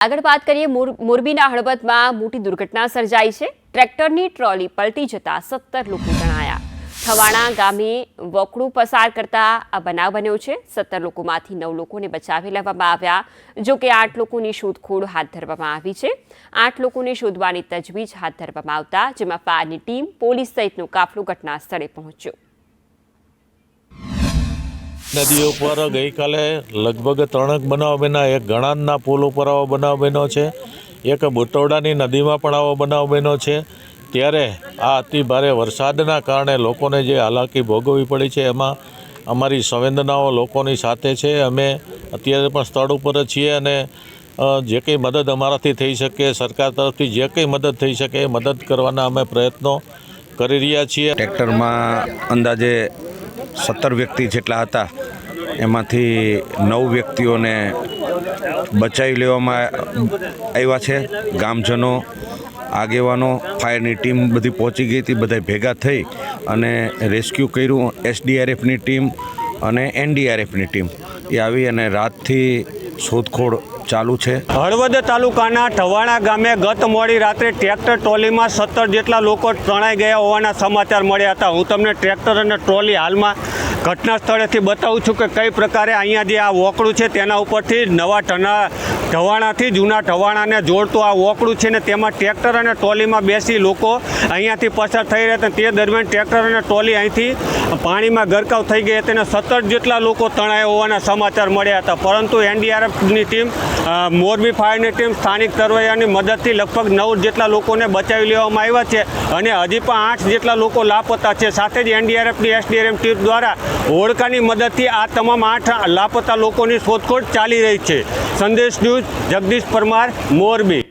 આગળ વાત કરીએ મોર- મોરબીના હળવદમાં મોટી દુર્ઘટના સર્જાઈ છે. ટ્રેક્ટરની ટ્રોલી પલટી જતા સત્તર લોકો જણાયા થવાણા ગામે વોકડું પસાર કરતા આ બનાવ બન્યો છે. સત્તર લોકોમાંથી નવ લોકોને બચાવી લેવામાં આવ્યા. જો કે આઠ લોકોની શોધખોળ હાથ ધરવામાં આવી છે. આઠ લોકોને શોધવાની તજવીજ હાથ ધરવામાં આવતા, જેમાં ફાયરની ટીમ, પોલીસ સહિતનો કાફલો ઘટના સ્થળે પહોંચ્યો. નદી ઉપર ગઈકાલે લગભગ ત્રણેક બનાવ બન્યા. એક ગણાનના પુલ ઉપર આવો બનાવ બન્યો છે. એક બુટોડાની નદીમાં પણ આવો બનાવ બન્યો છે. ત્યારે આ અતિ ભારે વરસાદના કારણે લોકોને જે હાલાકી ભોગવવી પડી છે, એમાં અમારી સંવેદનાઓ લોકોની સાથે છે. અમે અત્યારે પણ સ્થળ ઉપર છીએ અને જે કંઈ મદદ અમારાથી થઈ શકે, સરકાર તરફથી જે કંઈ મદદ થઈ શકે એ મદદ કરવાના અમે પ્રયત્નો કરી રહ્યા છીએ. ટ્રેક્ટરમાં અંદાજે સત્તર વ્યક્તિ જેટલા હતા. એમાંથી નવ વ્યક્તિઓને બચાવી લેવામાં આવ્યા છે. ગામજનો, આગેવાનો, ફાયરની ટીમ બધી પહોંચી ગઈ હતી બધા ભેગા થઈ અને રેસ્ક્યુ કર્યું. એસડીઆરએફની ટીમ અને એનડીઆરએફની ટીમ એ આવી અને રાતથી શોધખોળ ચાલુ છે. હળવદ તાલુકાના ઠવાણા ગામે ગત મોડી રાત્રે ટ્રેક્ટર ટ્રોલીમાં સત્તર જેટલા લોકો તણાઈ ગયા હોવાના સમાચાર મળ્યા હતા. હું તમને ટ્રેક્ટર અને ટ્રોલી હાલમાં ઘટના સ્થળેથી બતાવું છું કે કઈ પ્રકારે અહીંયા જે આ વોકડું છે તેના ઉપરથી નવા ટના ઢવાણાથી જૂના ઢવાણાને જોડતું આ વોકડું છે ને તેમાં ટ્રેક્ટર અને ટ્રોલીમાં બેસી લોકો અહીંયાથી પસાર થઈ રહ્યા હતા. તે દરમિયાન ટ્રેક્ટર અને ટ્રોલી અહીંથી પાણીમાં ગરકાવ થઈ ગઈ હતી અને સત્તર જેટલા લોકો તણાયા હોવાના સમાચાર મળ્યા હતા. પરંતુ એનડીઆરએફની ટીમ મોરબી ફાયરની ટીમ, સ્થાનિક તરવૈયાની મદદથી લગભગ નવ જેટલા લોકોને બચાવી લેવામાં આવ્યા છે અને હજી પણ આઠ જેટલા લોકો લાપતા છે. સાથે જ એનડીઆરએફની એસડીઆરએફ ટીમ દ્વારા હોડકાની મદદથી આ તમામ આઠ લાપતા લોકોની શોધખોળ ચાલી રહી છે. સંદેશ ન્યૂઝ જગદીશ પરમાર મોરબી.